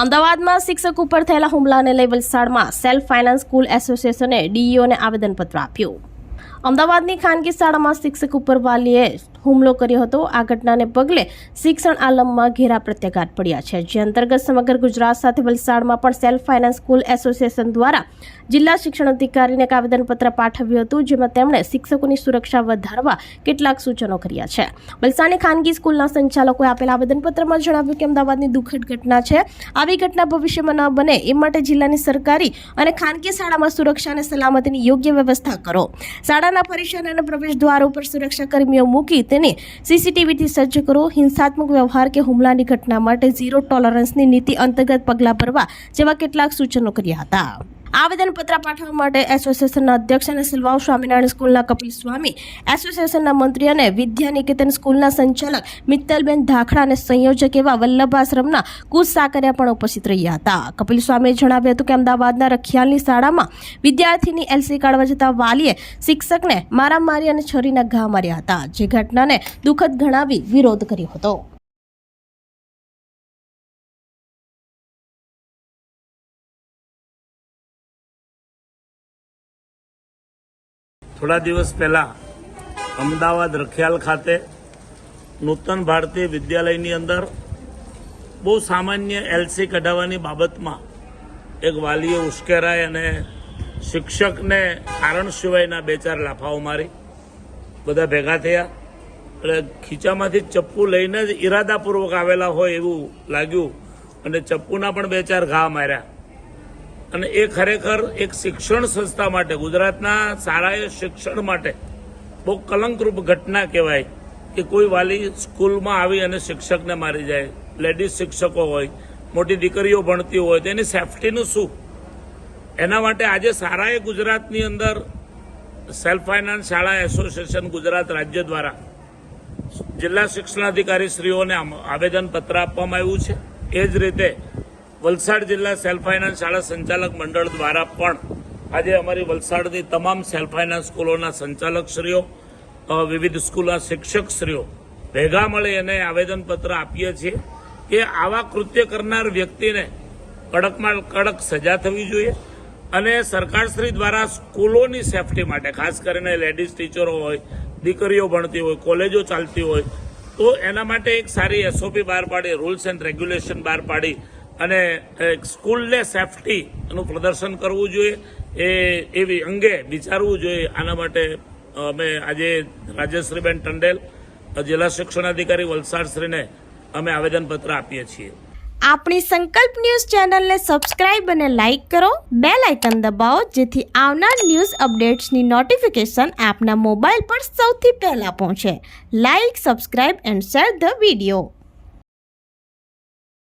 અમદાવાદમાં શિક્ષક ઉપર થયેલા હુમલાને લઈ વલસાડમાં સેલ્ફ ફાઇનાન્સ સ્કૂલ એસોસિએશને ડીઈઓને આવેદનપત્ર આપ્યું. અમદાવાદની ખાનગી શાળામાં શિક્ષક ઉપર વાલીએ હુમલો કર્યો હતો. આ ઘટનાને પગલે શિક્ષણ આલમમાં ઘેરા પ્રત્યાઘાત પડ્યા છે. જે અંતર્ગત સમગ્ર ગુજરાત સાથે વલસાડમાં પણ સેલ્ફ ફાઇનાન્સ સ્કૂલ એસોસિએશન દ્વારા જિલ્લા શિક્ષણ અધિકારીને એક આવેદનપત્ર પાઠવ્યું હતું, જેમાં તેમણે શિક્ષકોની સુરક્ષા વધારવા કેટલાક સૂચનો કર્યા છે. વલસાડની ખાનગી સ્કૂલના સંચાલકોએ આપેલા આવેદનપત્રમાં જણાવ્યું કે અમદાવાદની દુઃખદ ઘટના છે. આવી ઘટના ભવિષ્યમાં ન બને એ માટે જિલ્લાની સરકારી અને ખાનગી શાળામાં સુરક્ષા અને સલામતીની યોગ્ય વ્યવસ્થા કરો. શાળાના પરિસર અને પ્રવેશ દ્વાર ઉપર સુરક્ષા કર્મીઓ મૂકી તેને સીસીટીવીથી સજ્જ કરો. હિંસાત્મક વ્યવહાર કે હુમલાની ઘટના માટે ઝીરો ટોલરન્સની નીતિ અંતર્ગત પગલાં ભરવા જેવા કેટલાક સૂચનો કર્યા હતા. આવેદનપત્ર પાઠવવા માટે એસોસિએશનના અધ્યક્ષ અને સિલવાવ સ્વામિનારાયણ સ્કૂલના કપિલ સ્વામી, એસોસિએશનના મંત્રી અને વિદ્યા નિકેતન સ્કૂલના સંચાલક મિત્તલબેન ધાખડા અને સંયોજક એવા વલ્લભાશ્રમના કુશ સાકરિયા પણ ઉપસ્થિત રહ્યા હતા. કપિલ સ્વામીએ જણાવ્યું હતું કે અમદાવાદના રખિયાલની શાળામાં વિદ્યાર્થીની એલસી કાઢવા જતા વાલીએ શિક્ષકને મારામારી અને છરીના ઘા માર્યા હતા, જે ઘટનાને દુઃખદ ગણાવી વિરોધ કર્યો હતો. થોડા દિવસ પહેલા અમદાવાદ રખિયાલ ખાતે નૂતન ભારતીય વિદ્યાલયની અંદર બહુ સામાન્ય એલસી કઢાવવાની બાબતમાં એક વાલીએ ઉશ્કેરાય અને શિક્ષકને કારણ સિવાયના બે ચાર લાફાઓ મારી. બધા ભેગા થયા. એટલે ખીચામાંથી ચપ્પુ લઈને જ ઈરાદાપૂર્વક આવેલા હોય એવું લાગ્યું અને ચપ્પુના પણ બે ચાર ઘા માર્યા. અને એ ખરેખર એક શિક્ષણ સંસ્થા માટે, ગુજરાતના શાળાએ શિક્ષણ માટે બહુ કલંકરૂપ ઘટના કહેવાય કે કોઈ વાલી સ્કૂલમાં આવી અને શિક્ષકને મારી જાય. લેડીઝ શિક્ષકો હોય, મોટી દીકરીઓ ભણતી હોય તેની સેફટીનું શું? એના માટે આજે શાળાએ ગુજરાતની અંદર સેલ્ફ ફાઇનાન્સ શાળા એસોસિએશન ગુજરાત રાજ્ય દ્વારા જિલ્લા શિક્ષણાધિકારી શ્રીઓને આવેદનપત્ર આપવામાં આવ્યું છે. એ જ રીતે વલસાડ જિલ્લા સેલ્ફ ફાઇનાન્સ શાળા સંચાલક મંડળ દ્વારા પણ આજે અમારી વલસાડની તમામ સેલ્ફ ફાઇનાન્સ સ્કૂલોના સંચાલકશ્રીઓ વિવિધ સ્કૂલના શિક્ષકશ્રીઓ ભેગા મળી અને આવેદનપત્ર આપીએ છીએ કે આવા કૃત્ય કરનાર વ્યક્તિને કડકમાં કડક સજા થવી જોઈએ અને સરકારશ્રી દ્વારા સ્કૂલોની સેફટી માટે, ખાસ કરીને લેડીઝ ટીચરો હોય, દીકરીઓ ભણતી હોય, કોલેજો ચાલતી હોય, તો એના માટે એક સારી એસઓપી બહાર પાડી, રૂલ્સ એન્ડ રેગ્યુલેશન બહાર પાડી અને સ્કૂલને સેફટી નું પ્રદર્શન કરવું જોઈએ. એ, એવી અંગે વિચારવું જોઈએ. આના માટે અમે આજે રાજેશ્રીબેન ટંડેલ જિલ્લા શિક્ષણાધિકારી વલસાડશ્રીને અમે આવેદનપત્ર આપીએ છીએ. આપણી સંકલ્પ ન્યૂઝ ચેનલને સબસ્ક્રાઇબ અને લાઇક કરો. બે લાઇકન દબાવો, જેથી આવનાર ન્યૂઝ અપડેટ્સની નોટિફિકેશન આપના મોબાઈલ પર સૌથી પહેલા પહોંચે. Like, subscribe and share the video.